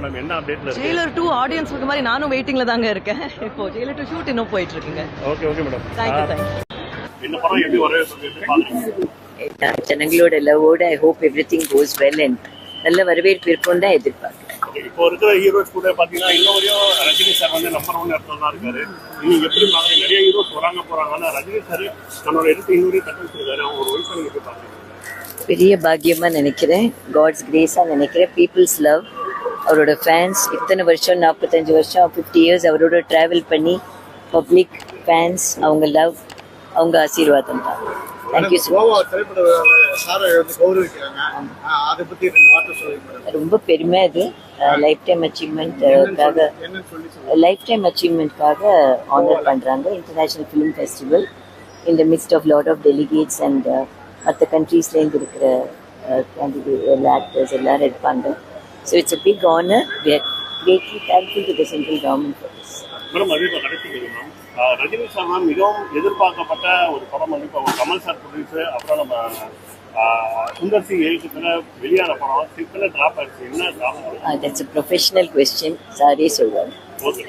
Madam என்ன அப்டேட்ல இருக்கு? Jailer two audience இருக்க மாதிரி நானும் வெயிட்டிங்ல தாங்க இருக்கேன். இப்போ ஜெயிலர் டூ ஷூட் இன்னும் போயிட்டு இருக்குங்க. Okay okay madam thank you thank you இந்த படம் எப்படி வரவேற்பு எப்படி பாக்குறீங்க ஜனங்களோட லவோட I hope everything goes well and நல்ல வரவேற்பு இருக்கும் தான் எதிர்பார்க்கிறேன். இப்போ இருக்கிற ஹீரோஸ் கூட பாத்தீங்கன்னா இன்னும் வரையும் ரஜினி சார் வந்து நம்பர் ஒன் இடத்துல தான் இருக்காரு. நீங்க எப்படி பாக்குறீங்க நிறைய ஹீரோஸ் வராங்க போறாங்க ஆனா ரஜினி சார் தன்னோட இடத்தை இன்னொரு வச்சிருக்காரு. அவங்க ஒரு ஒய்ஃபை பாக்குறீங்க பெரிய பாக்கியமா நினைக்கிறேன். காட்ஸ் கிரேஸா நினைக்கிறேன். பீப்புள்ஸ் லவ் அவரோட ஃபேன்ஸ் இத்தனை வருஷம் நாற்பத்தஞ்சு வருஷம் ஃபிஃப்டி இயர்ஸ் அவரோட ட்ராவல் பண்ணி பப்ளிக் ஃபேன்ஸ் அவங்க லவ் அவங்க ஆசீர்வாதம் தான். ரொம்ப பெருமை அது. லைஃப் டைம் அச்சீவ்மெண்ட்காக லைஃப் டைம் அச்சீவ்மெண்ட்காக ஆனர் பண்ணுறாங்க இன்டர்நேஷ்னல் ஃபிலிம் ஃபெஸ்டிவல் இந்த mixed of lot of delegates and மற்ற கண்ட்ரீஸ்லேருந்து இருக்கிற கேண்டிடேட் ஆக்டர்ஸ் எல்லாரும் இருப்பாங்க. So it's a big honour we are greatly thankful to the central government for this madam அதே கடைசி மேம். ரஜினி சார் மேம் மிகவும் எதிர்பார்க்கப்பட்ட ஒரு படம் வந்து இப்போ கமல் சார் ப்ரொடியூஸ் அப்புறம் நம்ம சுந்தர் சி எழுத்துக்கிற வெளியான படம் சிக்கன டிராப் ஆயிடுச்சு. என்ன டிராப் தட்ஸ் ப்ரொஃபஷனல் கொஸ்டின் சாரே சொல்லுவாங்க ஓகே